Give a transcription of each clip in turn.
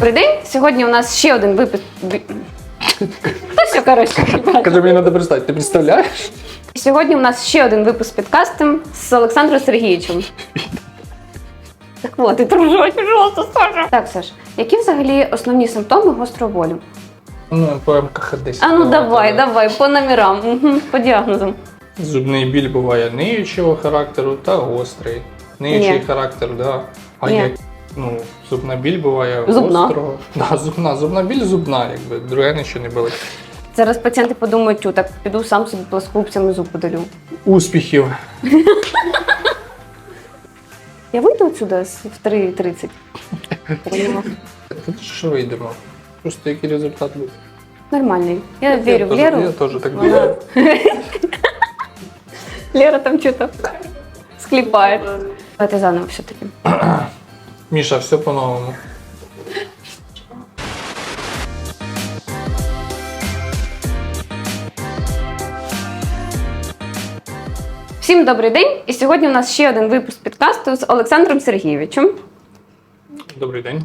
Добрий день. Сьогодні у нас ще один випуск. Та все, коротше. ребята. Каже, мені треба перестати. Ти представляєш? Сьогодні у нас ще один випуск підкасту з Олександром Сергійовичем. Так от, ти дружок, пожалуйста, Саша. Так, Саш, які взагалі основні симптоми гострого болю? Ну, по МКХ-10. А ну давай, давай, по номерам, по діагнозам. Зубний біль буває ниючого характеру та гострий. Ниючий Ні. характер, да. А Ні. як ну, зубна біль буває Зубна. гострого. Да, зубна. Зубна біль зубна, якби друге нічого не болить. Зараз пацієнти подумають, «Тю, так піду сам собі плоскогубцями зуб подалю. Успіхів. Я вийду отсюда з- в 3.30. Поняла. Та Що вийдемо? Просто який результат буде. Нормальний. Я вірю в теж- Леру. Я теж так вірю. Лера там что-то склепает. Давайте заново все-таки. Міша, все по-новому. Всім добрий день! І сьогодні у нас ще один випуск підкасту з Олександром Сергійовичем. Добрий день.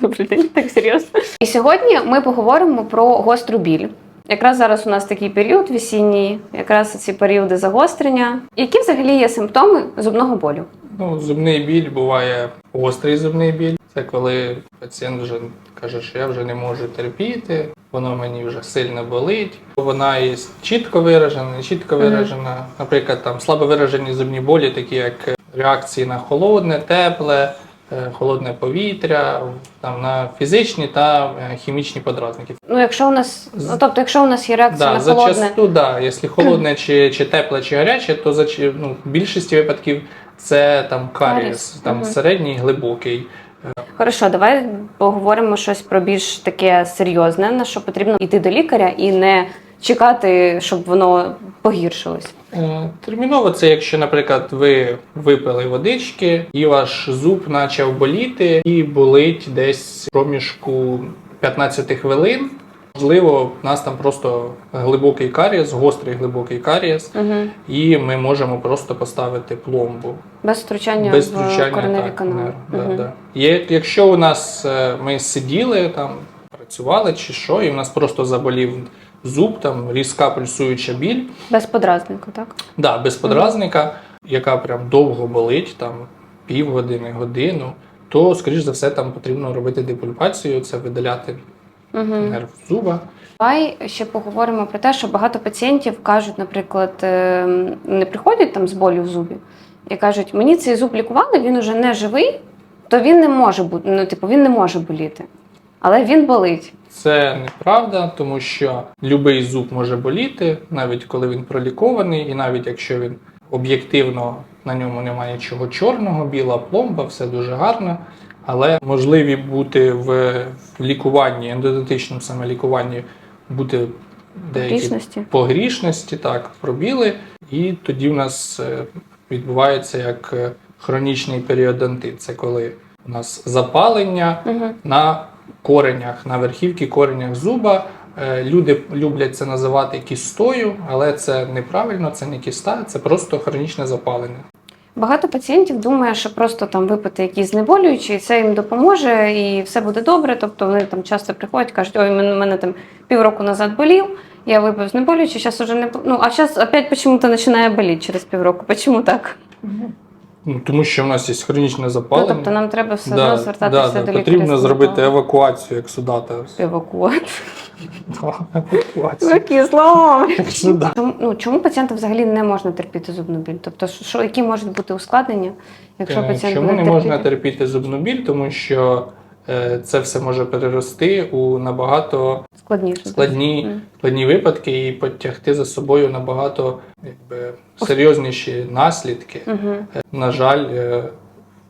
Добрий день, так серйозно. І сьогодні ми поговоримо про гостру біль. Якраз зараз у нас такий період весінній, якраз ці періоди загострення. Які взагалі є симптоми зубного болю? Ну, зубний біль буває гострий зубний біль. Це коли пацієнт вже каже, що я вже не можу терпіти, воно мені вже сильно болить. Вона є чітко виражена, не чітко виражена. Наприклад, там слабо виражені зубні болі, такі як реакції на холодне, тепле, холодне повітря, там на фізичні та е, хімічні подразники. Ну, якщо у нас, ну тобто, якщо у нас є реакція Да, на холодне, зачасту, да. Якщо холодне чи, чи тепле, чи гаряче, то за ну, в більшості випадків це там Карієс, там мгм. середній, глибокий. Хорошо, давай поговоримо щось про більш таке серйозне, на що потрібно йти до лікаря і не чекати, щоб воно погіршилось. Е, Терміново це якщо, наприклад, ви випили водички, і ваш зуб почав боліти, і болить десь проміжку 15 хвилин. Можливо, у нас там просто глибокий карієс, гострий глибокий карієс, Угу. і ми можемо просто поставити пломбу. Без втручання Без в втручання кореневі так, канали. да, Мгм. да. Якщо у нас е, ми сиділи там, працювали чи що, і у нас просто заболів зуб, там різка пульсуюча біль, Без подразника, так? да, без подразника, яка прям довго болить, там півгодини, годину, то, скоріш за все, там потрібно робити депульпацію, це видаляти Угу. нерв зуба. Давай ще поговоримо про те, що багато пацієнтів кажуть, наприклад, е, не приходять там з болю в зубі і кажуть, мені цей зуб лікували, він уже не живий, то він не може бути, ну, типу, він не може боліти. Але він болить. Це неправда, тому що будь-який зуб може боліти, навіть коли він пролікований, і навіть якщо він об'єктивно на ньому немає нічого чорного, біла пломба, все дуже гарно. Але можливі бути в, лікуванні, ендодонтичному саме лікуванні, бути деякі Грішності. погрішності, так, пробіли, і тоді в нас е, відбувається як е, хронічний періодонтит. Це коли у нас запалення Угу. на коренях, на верхівці коренях зуба. Е, Люди люблять це називати кістою, але це неправильно, це не кіста, це просто хронічне запалення. Багато пацієнтів думає, що просто там випити якісь знеболюючі, і це їм допоможе, і все буде добре. Тобто вони там часто приходять, кажуть, ой, мене, мене там півроку назад болів, я випив знеболюючі, зараз уже не ну, а зараз опять почему-то починає боліти через півроку. Почему так? Ну, тому що в нас є хронічне Ну, тобто нам треба все Да, одно звертатися да, до лікаря. Потрібно зробити евакуацію, як судата. евакуацію. Евакуацію. Ну, чому пацієнту взагалі не можна терпіти зубну біль? Тобто, що, які можуть бути ускладнення, якщо Е, пацієнт Чому не можна терпіти? зубну біль? Тому що це все може перерости у набагато складніше? складні, складні випадки і потягти за собою набагато якби, серйозніші наслідки. Угу. Е, На жаль, е,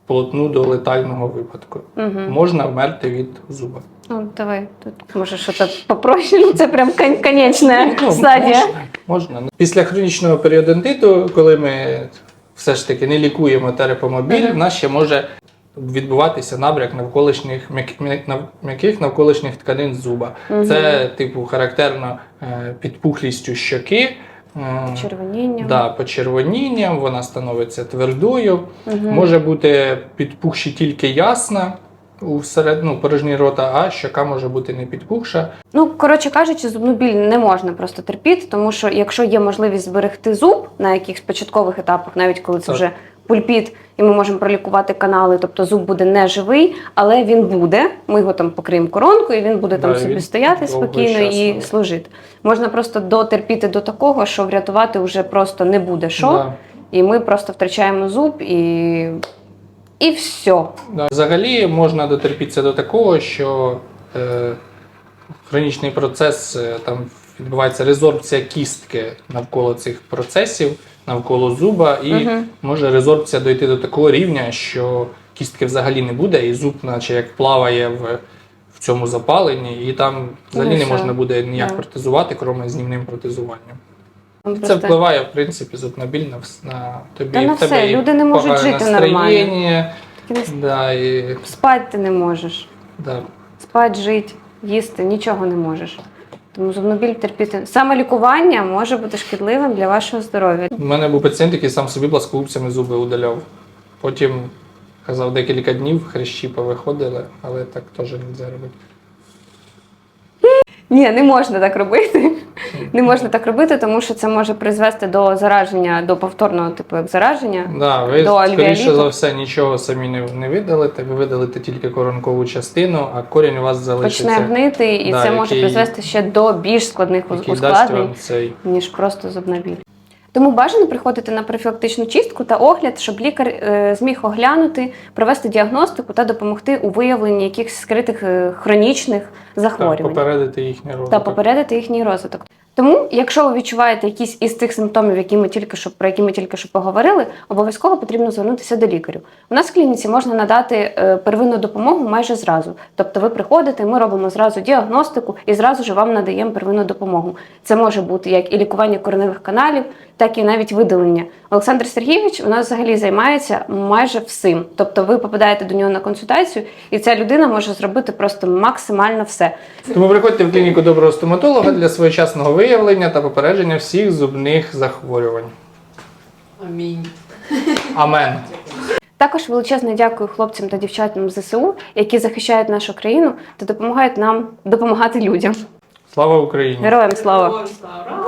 вплотну до летального випадку. Угу. Можна вмерти від зуба. Ну, давай, тут може щось попроще. Ну, це прям кон- конечна Ну, стадія. Можна, можна. Після хронічного періодонтиту, коли ми все ж таки не лікуємо терапомобіль, в нас ще може відбуватися набряк навколишніх м'як- м'як- м'яких навколишніх тканин зуба. Мгм. Це типу характерно е, підпухлістю щоки. м, Червоніння. Да, почервонінням, вона становиться твердою. Мгм. Може бути підпухші тільки ясна, у серед, ну, порожній рота, а щока може бути не підпухша. Ну, коротше кажучи, зубну біль не можна просто терпіти, тому що якщо є можливість зберегти зуб на якихось початкових етапах, навіть коли це Так. вже пульпіт, і ми можемо пролікувати канали, тобто зуб буде не живий, але він буде. Ми його там покриємо коронкою, і він буде там Да, собі стояти спокійно і служити. Можна просто дотерпіти до такого, що врятувати вже просто не буде що, Да. і ми просто втрачаємо зуб і. І все. Да. Взагалі можна дотерпітися до такого, що е, хронічний процес е, там відбувається резорбція кістки навколо цих процесів, навколо зуба, і Мгм. може резорбція дойти до такого рівня, що кістки взагалі не буде, і зуб, наче як плаває в, в цьому запаленні, і там взагалі Ну, не можна буде ніяк Да. протезувати, крім знімним протезуванням. Ми Це впливає, в принципі, зуб на біль на, тобі. Та на в тебе люди не можуть жити нормально. Да, і, Спати ти не можеш. да. Спати, жити, їсти, нічого не можеш. Тому зубну біль терпіти. Саме лікування може бути шкідливим для вашого здоров'я. У мене був пацієнт, який сам собі пласкогубцями зуби удаляв. Потім казав, декілька днів хрещі повиходили, але так теж не можна робити. Ні, не можна так робити. Не можна так робити, тому що це може призвести до зараження, до повторного типу як зараження. Да, ви, До скоріше за все, нічого самі не, не видалите, ви видалите тільки коронкову частину, а корінь у вас залишиться, Почне гнити, і Да, це може який- призвести ще до більш складних ускладнень. цей. ніж просто зубна біль. Тому бажано приходити на профілактичну чистку та огляд, щоб лікар е, зміг оглянути, провести діагностику та допомогти у виявленні якихось скритих е, хронічних Та, захворювань попередити їхній та попередити їхній розвиток. Тому, якщо ви відчуваєте якісь із цих симптомів, які ми тільки що про які ми тільки що поговорили, обов'язково потрібно звернутися до лікаря. У нас в клініці можна надати е, первинну допомогу майже зразу. Тобто, ви приходите, ми робимо зразу діагностику і зразу ж вам надаємо первинну допомогу. Це може бути як і лікування кореневих каналів, так і навіть видалення. Олександр Сергійович у нас взагалі займається майже всім. Тобто, ви попадаєте до нього на консультацію, і ця людина може зробити просто максимально все. Тому приходьте в клініку доброго стоматолога для своєчасного виявлення та попередження всіх зубних захворювань. Амінь. Амен. Також величезне дякую хлопцям та дівчатам ЗСУ, які захищають нашу країну та допомагають нам допомагати людям. Слава Україні! Героям слава! Героям слава!